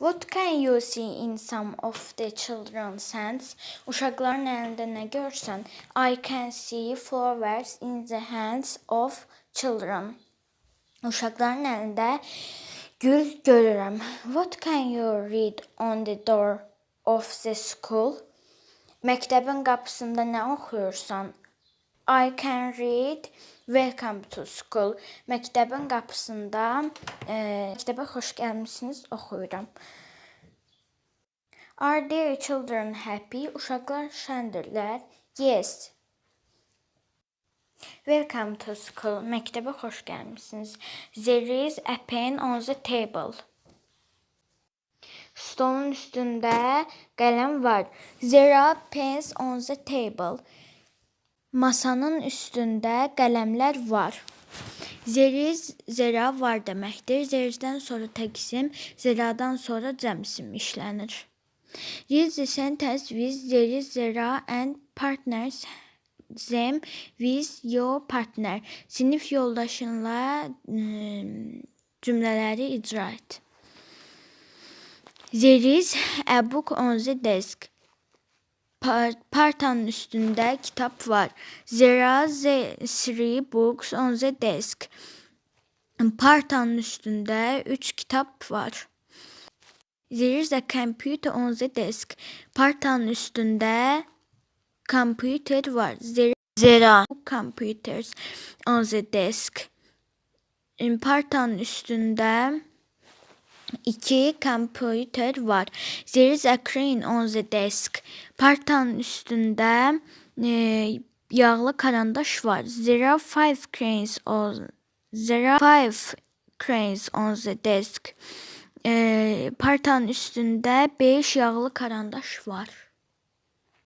What can you see in some of the children's hands? Uşaqların əlində nə görsən? I can see flowers in the hands of children. Uşaqların əlində gül görürəm. What can you read on the door of the school? Məktəbin qapısında nə oxuyursan? I can read Welcome to school. Məktəbin qapısında e, məktəbə xoş gəlmisiniz oxuyuram. Are their children happy? Uşaqlar şəndirlər. Yes. Welcome to school. Məktəbə xoş gəlmisiniz. There is a pen on the table. Stolun üstündə qələm var. There are pens on the table. Masanın üstündə qələmlər var. İs zera var deməkdir. There-dən sonra təqsim, zeradan sonra cəmsim işlənir. The sentence with there is zera and partners them with your partner. Sinif yoldaşınla ıı, cümlələri icra et. There a book on the desk. Pa- Partanın üstündə kitap var. Are the three books on the desk. Partanın üstündə üç kitap var. There is a computer on the desk. Partanın üstündə computer var. There, there computers on the desk. Partanın üstündə iki computer var. There is a crane on the desk. Partanın üstündə e, yağlı karandaş var. There are five cranes on There are five cranes on the desk. E, partanın üstündə 5 yağlı karandaş var.